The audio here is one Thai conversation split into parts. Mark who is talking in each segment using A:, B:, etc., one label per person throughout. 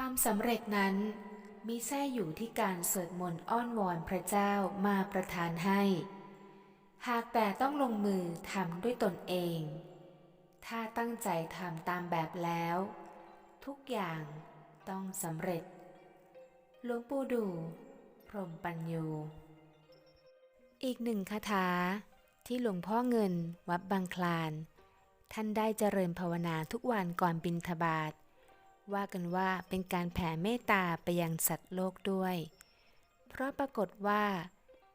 A: ความสำเร็จนั้นมีแท้อยู่ที่การสวดมนต์อ้อนวอนพระเจ้ามาประทานให้ หากแต่ต้องลงมือทำด้วยตนเอง ถ้าตั้งใจทำตามแบบแล้ว ทุกอย่างต้องสำเร็จ หลวงปู่ดูพรมปัญโยอีกหนึ่งคาถาที่หลวงพ่อเงินวัดบางคลาน ท่านได้เจริญภาวนาทุกวันก่อนบิณฑบาต ว่ากันว่าเป็นการแผ่เมตตาไปยังสัตว์โลกด้วย เพราะปรากฏว่า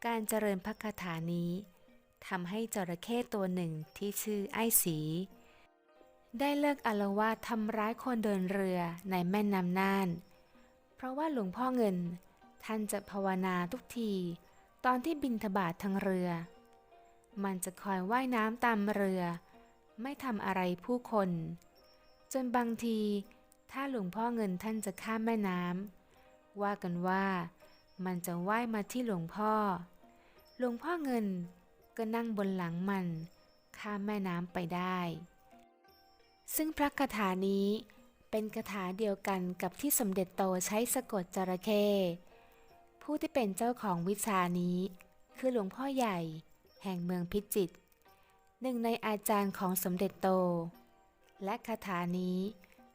A: การเจริญพระคาถานี้ทำให้จระเข้ตัวหนึ่งที่ชื่อไอ้สี ได้เลิกอาละวาทำร้ายคนเดินเรือในแม่น้ำน่าน เพราะว่าหลวงพ่อเงิน ท่านจะภาวนาทุกที ตอนที่บินทบาททางเรือ มันจะคอยว่ายน้ำตามเรือ ไม่ทำอะไรผู้คน จนบางที ถ้าหลวงพ่อเงินท่านจะข้ามแม่น้ำว่ากันว่ามันจะว่ายมาที่หลวงพ่อ หลวงพ่อเงินก็นั่งบนหลังมัน ข้ามแม่น้ำไปได้ ซึ่งพระคาถานี้เป็นคาถาเดียวกันกับที่สมเด็จโตใช้สะกดจระเข้ผู้ที่เป็นเจ้าของวิชานี้ คือหลวงพ่อใหญ่ แห่งเมืองพิจิตรหนึ่งในอาจารย์ของสมเด็จโต และคาถานี้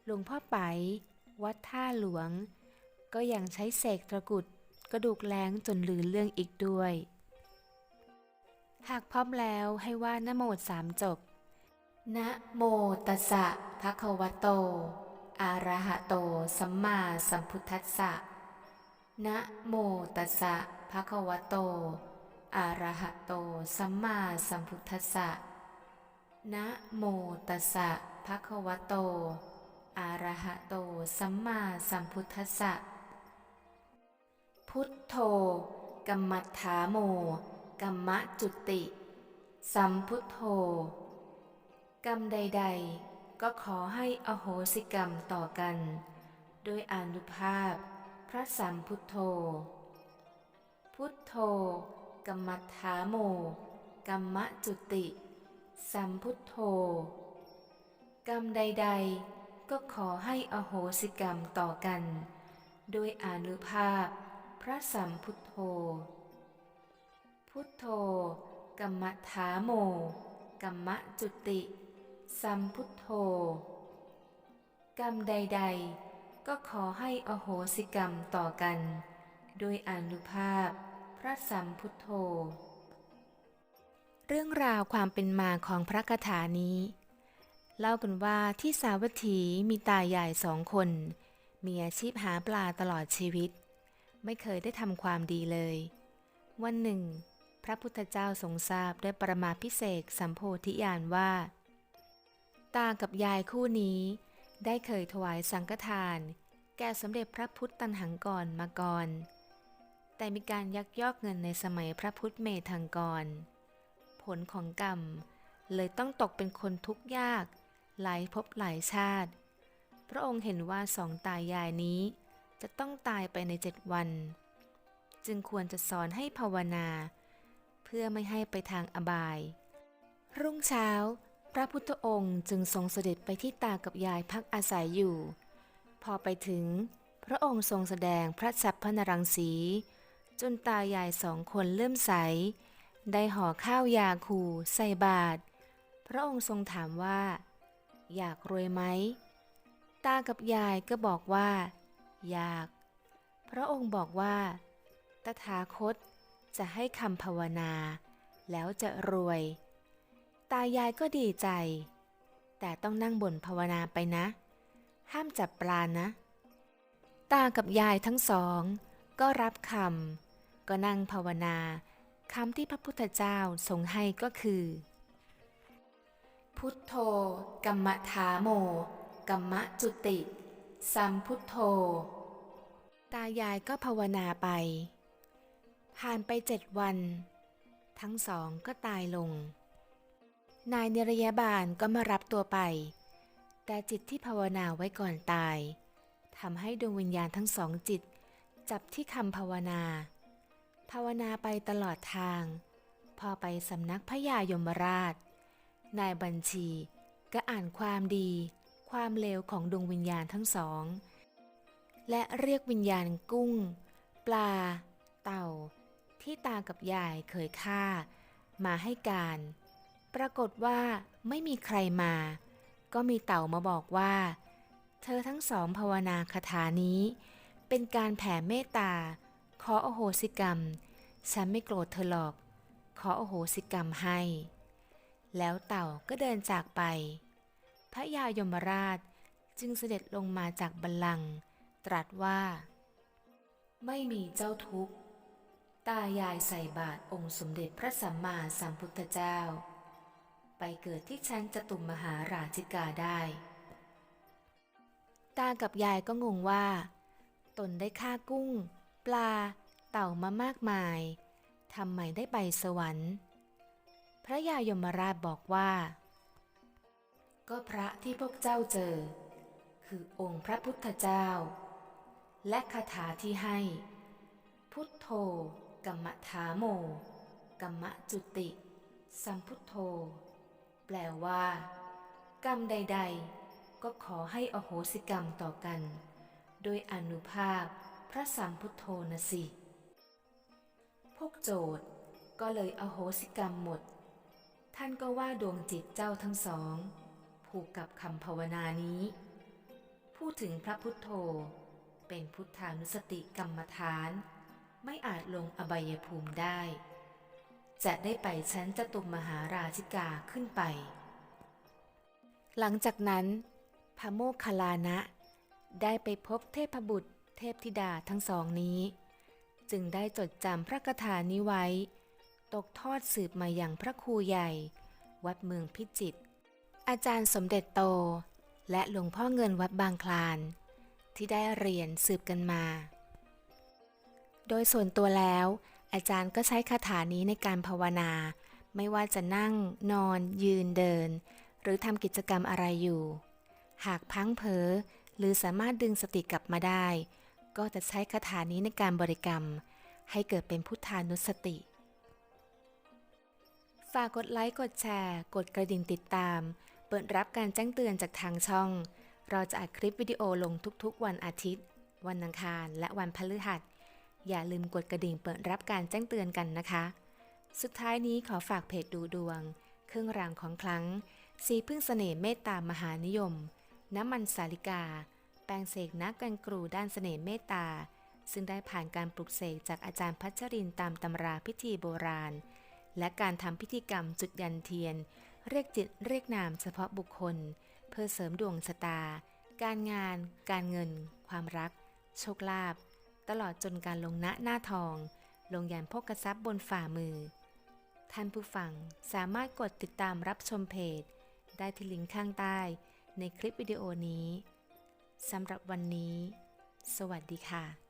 A: หลวงพ่อไปวัดท่าหลวง ก็ยังใช้เสกตะกุดกระดูกแรงจนลือเรื่องอีกด้วย หากพร้อมแล้วให้ว่านโมสามจบ นะโมตัสสะภะคะวะโต อะระหะโต สัมมาสัมพุทธัสสะ นะโมตัสสะภะคะวะโต อะระหะโต สัมมาสัมพุทธัสสะ นะโมตัสสะภะคะวะโต อะระหะโตสัมมาสัมพุทธัสสะ พุทโธกัมมัฏฐาโมกัมมะจุติ สัมพุทโธ กรรมใด ๆ ก็ขอให้อโหสิกรรมต่อกัน โดยอนุภาพ พระสัมพุทโธ พุทโธกัมมัฏฐาโมกัมมะจุติ สัมพุทโธ กรรมใด ๆ ก็ขอให้อโหสิกรรมต่อกัน โดยอานุภาพ พระสัมพุทโธ พุทโธกัมมัฏฐาโมกัมมะจุติ สัมพุทโธ กรรมใด ๆ ก็ขอให้อโหสิกรรมต่อกัน โดยอนุภาพ พระสัมพุทโธ เรื่องราวความเป็นมาของพระคาถานี้ เล่ากันว่าที่สาวัตถีมีตายายสองคน มีอาชีพหาปลาตลอดชีวิต ไม่เคยได้ทำความดีเลย วันหนึ่ง พระพุทธเจ้าทรงทราบด้วยปรมาพิเศษสัมโพธิญาณว่า ตากับยายคู่นี้ ได้เคยถวายสังฆทาน แก่สมเด็จพระพุทธตันหังกรมาก่อน แต่มีการยักยอกเงินในสมัยพระพุทธเมธังกร ผลของกรรมเลยต้องตกเป็นคนทุกข์ยาก หลายภพหลายชาติ พระองค์เห็นว่าสองตายายนี้จะต้องตายไปในเจ็ดวัน จึงควรจะสอนให้ภาวนา เพื่อไม่ให้ไปทางอบาย รุ่งเช้า พระพุทธองค์จึงทรงเสด็จไปที่ตากับยายพักอาศัยอยู่ พอไปถึง พระองค์ทรงแสดงพระสัพพนรังสี จนตายายสองคนเลื่อมใส ได้ห่อข้าวยาคูใส่บาตรพระองค์ทรงถามว่า อยากรวยไหม ตากับยายก็บอกว่า อยาก พระองค์บอกว่า ตถาคตจะให้คำภาวนา แล้วจะรวย ตายายก็ดีใจ แต่ต้องนั่งบ่นภาวนาไปนะ ห้ามจับปลานะ ตากับยายทั้งสอง ก็รับคำก็นั่งภาวนาคำที่พระพุทธเจ้าทรงให้ก็คือ พุทโธ กัมมะถาโม กัมมะจุติ สัมพุทโธ ตายายก็ภาวนาไป ผ่านไปเจ็ดวัน ทั้งสองก็ตายลง นายนิรยาบาลก็มารับตัวไป แต่จิตที่ภาวนาไว้ก่อนตายทำให้ดวงวิญญาณทั้งสองจิต จับที่คำภาวนา ภาวนาไปตลอดทาง พอไปสำนักพระยายมราช นายบัญชีก็อ่านความดี ความเลวของดวงวิญญาณทั้งสอง และเรียกวิญญาณกุ้ง ปลา เต่า ที่ตากับยายเคยฆ่า มาให้การ ปรากฏว่าไม่มีใครมา ก็มีเต่ามาบอกว่า เธอทั้งสองภาวนาคาถานี้ เป็นการแผ่เมตตา ขออโหสิกรรม ฉันไม่โกรธเธอหรอก ขออโหสิกรรมให้ แล้วเต่าก็เดินจากไป พระยายมราชจึงเสด็จลงมาจากบัลลังก์ตรัสว่า ไม่มีเจ้าทุกข์ ตายายใส่บาตรองค์สมเด็จพระสัมมาสัมพุทธเจ้า ไปเกิดที่ชั้นจตุมมหาราชิกาได้ ตากับยายก็งงว่า ตนได้ฆ่ากุ้ง ปลา เต่ามามากมายทำไมได้ไปสวรรค์ พระยายมราชบอกว่า ก็พระที่พวกเจ้าเจอ คือองค์พระพุทธเจ้า และคาถาที่ให้ พุทโธกัมมะถาโมกัมมะจุติ สัมพุทโธ แปลว่า กรรมใด ๆ ก็ขอให้อโหสิกรรมต่อกัน โดยอนุภาพพระสัมพุทโธนะสิ พวกโจทย์ก็เลยอโหสิกรรมหมด ท่านก็ว่าดวงจิตเจ้าทั้งสอง ผูกกับคำภาวนานี้ พูดถึงพระพุทโธ เป็นพุทธานุสติกรรมฐาน ไม่อาจลงอบายภูมิได้ จะได้ไปชั้นจตุมมหาราชิกาขึ้นไป หลังจากนั้นพระโมคคัลลานะ ได้ไปพบเทพบุตร เทพธิดาทั้งสองนี้ จึงได้จดจำพระคาถานี้ไว้ ตกทอดสืบมาอย่างพระครูใหญ่ วัดเมืองพิจิตรอาจารย์สมเด็จโต และหลวงพ่อเงินวัดบางคลาน ที่ได้เรียนสืบกันมา โดยส่วนตัวแล้ว อาจารย์ก็ใช้คาถานี้ในการภาวนา ไม่ว่าจะนั่ง นอน ยืนเดิน หรือทำกิจกรรมอะไรอยู่ หากพังเผลอหรือสามารถดึงสติกลับมาได้ ก็จะใช้คาถานี้ในการบริกรรม ให้เกิดเป็นพุทธานุสติ ฝากกดไลค์ กดแชร์ กดกระดิ่งติดตาม เปิดรับการแจ้งเตือนจากทางช่อง เราจะอัดคลิปวิดีโอลงทุกๆ วันอาทิตย์ วันอังคารและวันพฤหัส อย่าลืมกดกระดิ่งเปิดรับการแจ้งเตือนกันนะคะ สุดท้ายนี้ขอฝากเพจดูดวง เครื่องรางของคลังสีพึ่งเสน่ห์เมตตามหานิยม น้ำมันสาลิกา แปลงเสกนักกันกรูด้านเสน่ห์เมตตา ซึ่งได้ผ่านการปลุกเสกจากอาจารย์พัชรินตามตำราพิธีโบราณ และการทำพิธีกรรมจุดยันเทียน เรียกจิตเรียกนามเฉพาะบุคคล เพื่อเสริมดวงชะตา การงาน การเงิน ความรัก โชคลาภตลอดจนการลงณหน้าทอง ลงยันพกทรัพย์บนฝ่ามือ ท่านผู้ฟังสามารถกดติดตามรับชมเพจ ได้ที่ลิงก์ข้างใต้ในคลิปวิดีโอนี้สำหรับวันนี้ สวัสดีค่ะ